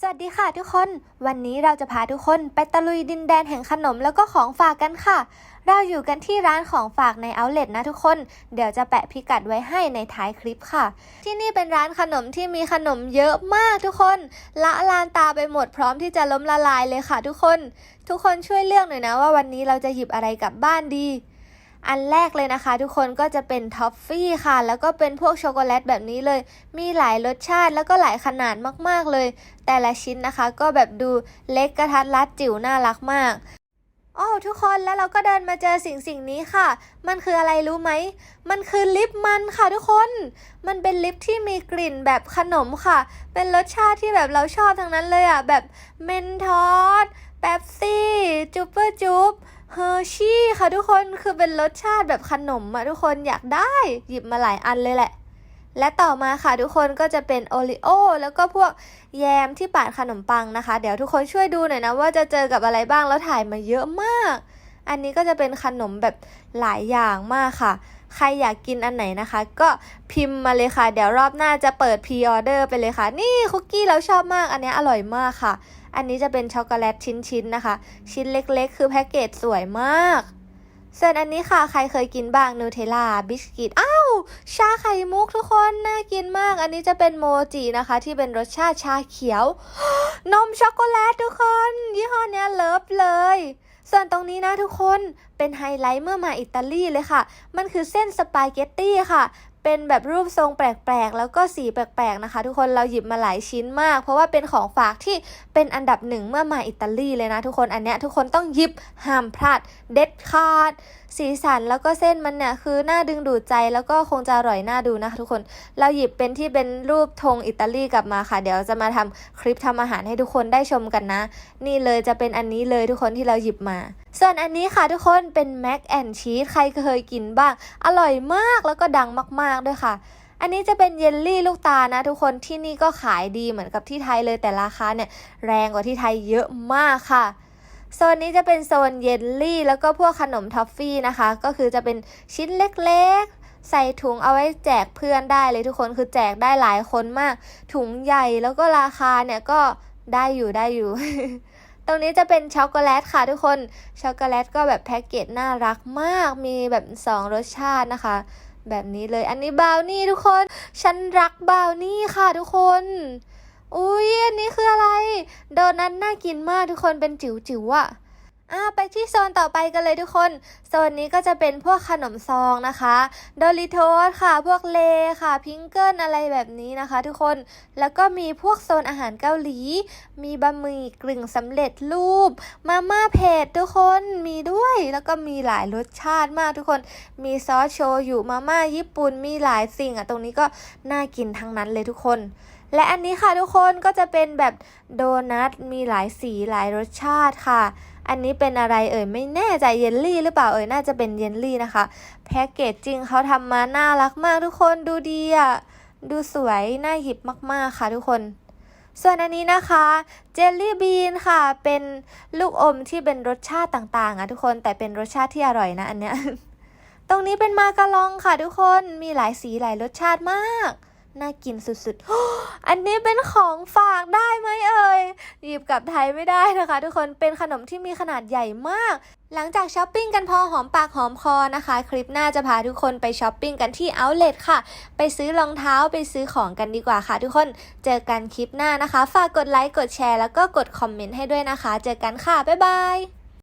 สวัสดีค่ะทุกคน วันนี้เราจะพาทุกคนไปตะลุยดินแดนแห่งขนมแล้วก็ของฝากกันค่ะ เราอยู่กันที่ร้านของฝากในเอาเล t นะทุกคน เดี๋ยวจะแปะพิกัดไว้ให้ในท้ายคลิปค่ะ ที่นี่เป็นร้านขนมที่มีขนมเยอะมากทุกคน ละลานตาไปหมดพร้อมที่จะล้มละลายเลยค่ะทุกคน ทุกคนช่วยเลือกหน่อยนะว่าวันนี้เราจะหยิบอะไรกลับบ้านดี อันแรกเลยนะคะ ทุกคนก็จะเป็นท็อฟฟี่ค่ะ แล้วก็เป็นพวกช็อกโกแลตแบบนี้เลย มีหลายรสชาติแล้วก็หลายขนาดมากๆเลย แต่ละชิ้นนะคะ ก็แบบดูเล็กกระทัดรัดจิ๋วน่ารักมากอ้ทุกคนแล้วเราก็เดินมาเจอสิ่งสิ่งนี้ค่ะ มันคืออะไรรู้ไหม มันคือลิปมันค่ะทุกคน มันเป็นลิปที่มีกลิ่นแบบขนมค่ะ เป็นรสชาติที่แบบเราชอบทั้งนั้นเลยอะแบบเมนทอส ป๊ปซี่จูเปอร์จูปเฮอร์ชี่ค่ะทุกคนคือเป็นรสชาติแบบขนมอะทุกคนอยากได้หยิบมาหลายอันเลยแหละ และต่อมาค่ะทุกคนก็จะเป็นโอริโอแล้วก็พวกแยมที่ปาดขนมปังนะคะ เดี๋ยวทุกคนช่วยดูหน่อยนะว่าจะเจอกับอะไรบ้างแล้วถ่ายมาเยอะมาก อันนี้ก็จะเป็นขนมแบบหลายอย่างมากค่ะ ใครอยากกินอันไหนนะคะ ก็พิมพ์มาเลยค่ะ เดี๋ยวรอบหน้าจะเปิดพรีออเดอร์ไปเลยค่ะ นี่คุกกี้เราชอบมากอันนี้อร่อยมากค่ะ อันนี้จะเป็นช็อกโกแลตชิ้นๆนะคะ ชิ้นเล็กๆ คือแพ็กเกจสวยมากส่วนอันนี้ค่ะ ใครเคยกินบ้างนูเทลล่าบิสกิต อ้าว ชาไข่มุกทุกคน น่ากินมาก อันนี้จะเป็นโมจินะคะ ที่เป็นรสชาติชาเขียว นมช็อกโกแลตทุกคน ยี่ห้อเนี้ยเลิฟเลย ส่วนตรงนี้นะทุกคนเป็นไฮไลท์เมื่อมาอิตาลีเลยค่ะ มันคือเส้นสปาเกตตี้ค่ะ เป็นแบบรูปทรงแปลกๆ แล้วก็สีแปลกๆนะคะ ทุกคนเราหยิบมาหลายชิ้นมาก เพราะว่าเป็นของฝากที่เป็นอันดับหนึ่งเมื่อมาอิตาลีเลยนะทุกคนอันเนี้ยทุกคนต้องหยิบห้ามพลาดเด็ดขาด สีสันแล้วก็เส้นมันเนี่ยคือน่าดึงดูดใจแล้วก็คงจะอร่อยน่าดูนะคะทุกคนเราหยิบเป็นที่เป็นรูปธงอิตาลีกลับมาค่ะ เดี๋ยวจะมาทำคลิปทำอาหารให้ทุกคนได้ชมกันนะ นี่เลยจะเป็นอันนี้เลยทุกคนที่เราหยิบมา ส่วนอันนี้ค่ะทุกคนเป็นแม็กแอนชีสใครเคยกินบ้าง อร่อยมากแล้วก็ดังมากๆด้วยค่ะ อันนี้จะเป็นเยลลี่ลูกตานะทุกคนที่นี่ก็ขายดีเหมือนกับที่ไทยเลยแต่ราคาเนี่ยแรงกว่าที่ไทยเยอะมากค่ะโซนนี้จะเป็นโซนเยลลี่ แล้วก็พวกขนมทอฟฟี่นะคะ ก็คือจะเป็นชิ้นเล็กๆ ใส่ถุงเอาไว้แจกเพื่อนได้เลยทุกคนคือแจกได้หลายคนมาก ถุงใหญ่แล้วก็ราคาเนี่ยก็ได้อยู่ได้อยู่ ตรงนี้จะเป็นช็อกโกแลตค่ะทุกคนช็อกโกแลตก็แบบแพ็กเกจน่ารักมากมีแบบ 2 รสชาตินะคะ แบบนี้เลย อันนี้บาวนี่ทุกคน ฉันรักบาวนี่ค่ะทุกคน อุ้ยอันนี้คืออะไร โดนัทน่ากินมากทุกคนเป็นจิ๋วๆอะ อะไปที่โซนต่อไปกันเลยทุกคน โซนนี้ก็จะเป็นพวกขนมซองนะคะโดริโทสค่ะ พวกเลค่ะ พิงเกิลอะไรแบบนี้นะคะ ทุกคน แล้วก็มีพวกโซนอาหารเกาหลี มีบะหมี่กึ่งสำเร็จรูป มาม่าเผ็ดทุกคนมีด้วย แล้วก็มีหลายรสชาติมากทุกคน มีซอสโชยุมาม่าญี่ปุ่น มีหลายสิ่งอะตรงนี้ก็น่ากินทั้งนั้นเลยทุกคนและอันนี้ค่ะทุกคนก็จะเป็นแบบโดนัทมีหลายสีหลายรสชาติค่ะ อันนี้เป็นอะไรเอ่ยไม่แน่ใจเยลลี่หรือเปล่าเอ่ยน่าจะเป็นเยลลี่นะคะแพ็กเกจจริงเขาทำมาน่ารักมากทุกคนดูดีอะดูสวยน่าหยิบมากๆค่ะทุกคนส่วนอันนี้นะคะเจลลี่บีนค่ะ เป็นลูกอมที่เป็นรสชาติต่างๆอะทุกคนแต่เป็นรสชาติที่อร่อยนะอันเนี้ยตรงนี้เป็นมาการองค่ะทุกคนมีหลายสีหลายรสชาติมาก น่ากินสุดๆ อันนี้เป็นของฝากได้ไหมเอ่ย หยิบกลับไทยไม่ได้นะคะ ทุกคน เป็นขนมที่มีขนาดใหญ่มาก หลังจากช้อปปิ้งกันพอหอมปากหอมคอนะคะ คลิปหน้าจะพาทุกคนไปช้อปปิ้งกันที่เอาท์เลทค่ะ ไปซื้อรองเท้าไปซื้อของกันดีกว่าค่ะ ทุกคน เจอกันคลิปหน้านะคะ ฝากกดไลค์ กดแชร์ แล้วก็กดคอมเมนต์ให้ด้วยนะคะ เจอกันค่ะ บ๊ายบาย